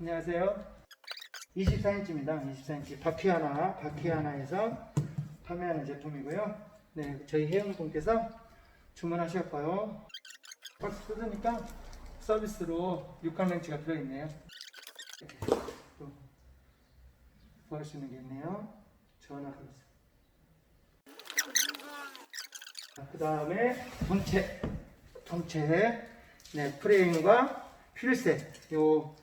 안녕하세요. 24인치입니다. 24인치 바퀴하나, 바퀴하나에서 판매하는 제품이고요. 네, 저희 회원 분께서 주문하셨고요. 박스 뜯으니까 서비스로 육각 렌치가 들어있네요. 또 구할 수 있는 게 있네요. 전화하겠습니다. 그 다음에 본체, 본체, 네, 프레임과 휠셋, 요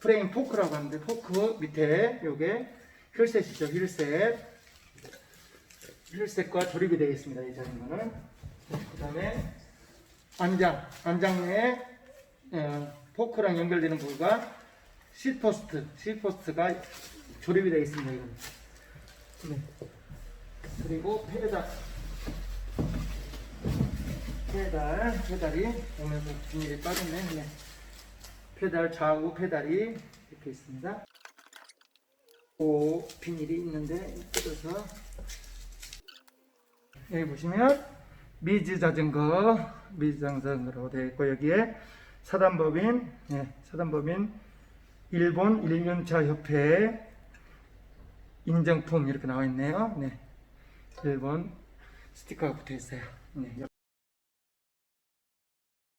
프레임 포크라고 하는데 포크 밑에 요게 휠셋이죠, 휠셋. 휠셋과 조립이 되어 있습니다, 이 자전거는. 그 다음에 안장, 안장에 어, 포크랑 연결되는 부분과 시트포스트, 시트포스트가 조립이 되어 있습니다, 이거는. 네. 그리고 페달. 페달, 페달이 오면서 비닐이 빠졌네. 네. 페달 좌우 페달이 이렇게 있습니다. 오 비닐이 있는데 뜯어서 여기 보시면 미즈 자전거 미즈 자전거라고 되어 있고 여기에 사단법인 네, 사단법인 일본 일륜차 협회 인정품 이렇게 나와 있네요. 네. 일본 스티커가 붙어 있어요. 네.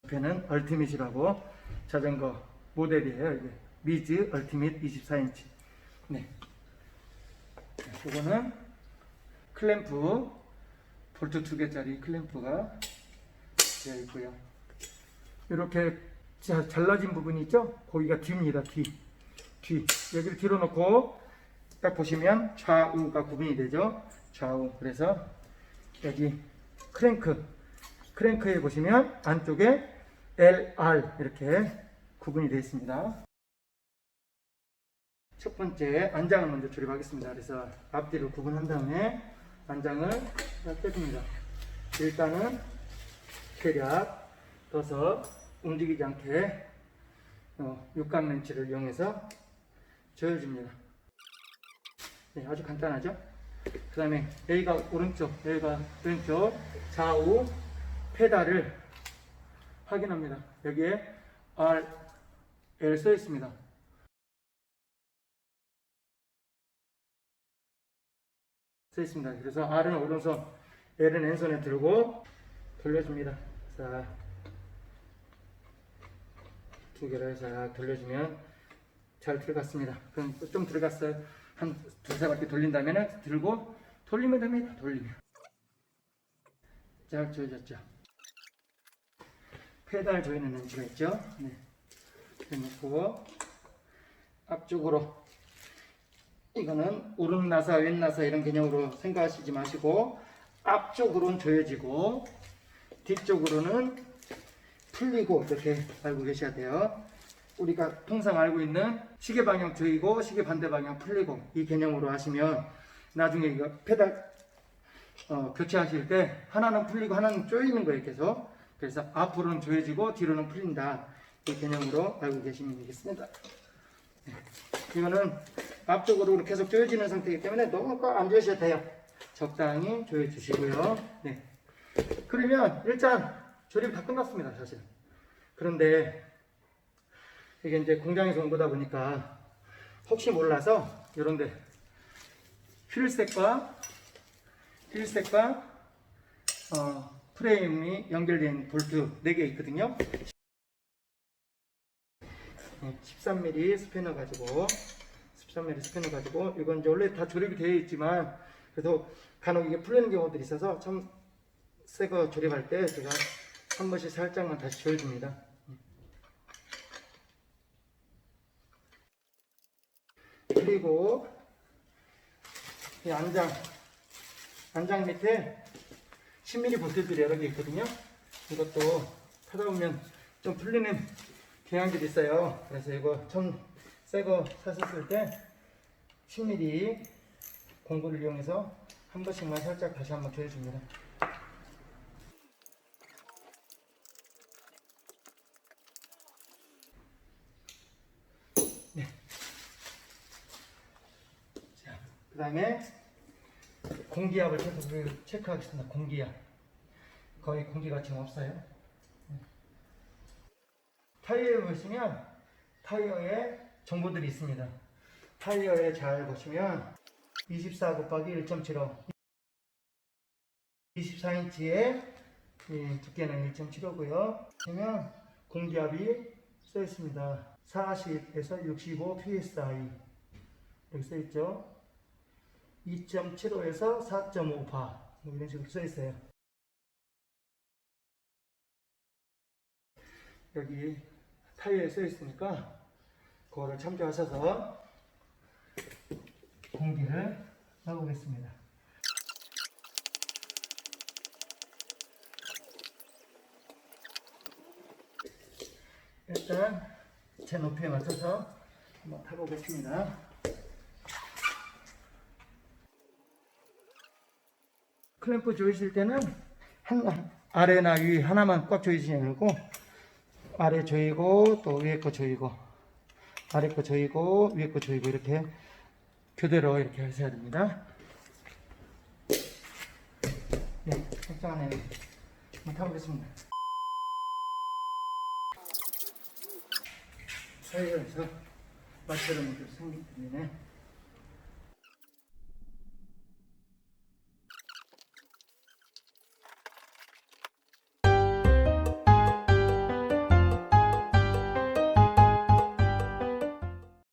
옆에는 얼티밋이라고 자전거 모델이에요. 이게 미즈 얼티밋 24인치. 네. 이거는 클램프 볼트 두 개짜리 클램프가 되어 있고요. 이렇게 자- 잘라진 부분이 있죠? 거기가 뒤입니다. 뒤. 뒤. 여기를 뒤로 놓고 딱 보시면 좌우가 구분이 되죠? 좌우. 그래서 여기 크랭크. 크랭크에 보시면 안쪽에 LR 이렇게 구분이 되어 있습니다. 첫 번째 안장을 먼저 조립하겠습니다. 그래서 앞뒤로 구분한 다음에 안장을 딱 떼줍니다. 일단은 대략 떠서 움직이지 않게 어, 육각 렌치를 이용해서 조여줍니다. 네, 아주 간단하죠? 그 다음에 여기가 오른쪽, 여기가 왼쪽, 좌우 페달을 확인합니다. 여기에 R, L 써 있습니다. 써 있습니다. 그래서 R은 오른손, L은 왼손에 들고 돌려줍니다. 자, 두 개를 자 돌려주면 잘 들어갔습니다. 그럼 좀 들어갔어요. 한 두세 바퀴 돌린다면 들고 돌리면 됩니다. 돌리면. 잘 조여졌죠. 페달 조이는 렌치가 있죠. 네. 해놓고 앞쪽으로 이거는 오른 나사, 왼 나사 이런 개념으로 생각하시지 마시고 앞쪽으로는 조여지고 뒤쪽으로는 풀리고 이렇게 알고 계셔야 돼요. 우리가 통상 알고 있는 시계 방향 조이고 시계 반대 방향 풀리고 이 개념으로 하시면 나중에 이거 페달 어, 교체하실 때 하나는 풀리고 하나는 조이는 거예요 계속 그래서 앞으로는 조여지고 뒤로는 풀린다. 이 개념으로 알고 계시면 되겠습니다. 네. 이거는 앞쪽으로 계속 조여지는 상태이기 때문에 너무 꽉안 조여셔도 돼요. 적당히 조여 주시고요. 네. 그러면 일단 조립 다 끝났습니다 사실 그런데 이게 이제 공장에서 온 거다 보니까 혹시 몰라서 이런데 휠색과 휠색과 어, 프레임이 연결된 볼트 4개 있거든요. 13mm 스패너 가지고 13mm 스패너 가지고 이건 이제 원래 다 조립이 되어 있지만 그래도 간혹 이게 풀리는 경우들이 있어서 좀새거 조립할 때 제가 한 번씩 살짝만 다시 조여줍니다. 그리고 이 안장 안장 밑에 10mm 볼트들이 여러 개 있거든요. 이것도 타다 보면 좀 풀리는 경향들이 있어요. 그래서 이거 처음 새거 샀었을 때 10mm 공구를 이용해서 한 번씩만 살짝 다시 한번 조여줍니다. 네. 자, 그 다음에 공기압을 계속 그 체크하겠습니다. 공기압. 거의 공기가 지금 없어요. 네. 타이어에 보시면 타이어에 정보들이 있습니다. 타이어에 잘 보시면 24 곱하기 1.75 24인치의 두께는 1.75고요. 보면 공기압이 써 있습니다. 40에서 65 psi 여기 써 있죠. 2.75에서 4.5바 뭐 이런 식으로 써 있어요. 여기 타이어에 써 있으니까 그거를 참조하셔서 공기를 넣어보겠습니다. 일단 제 높이에 맞춰서 한번 타보겠습니다. 클램프 조이실 때는 한 아래나 위 하나만 꽉 조이시지 말고 아래 조이고 또 위에 거 조이고 아래 거 조이고 위에 거 조이고 이렇게 교대로 이렇게 하셔야 됩니다. 네, 걱정 안 해요. 한번 타보겠습니다. 사이에서 마찰을 생기기 때문에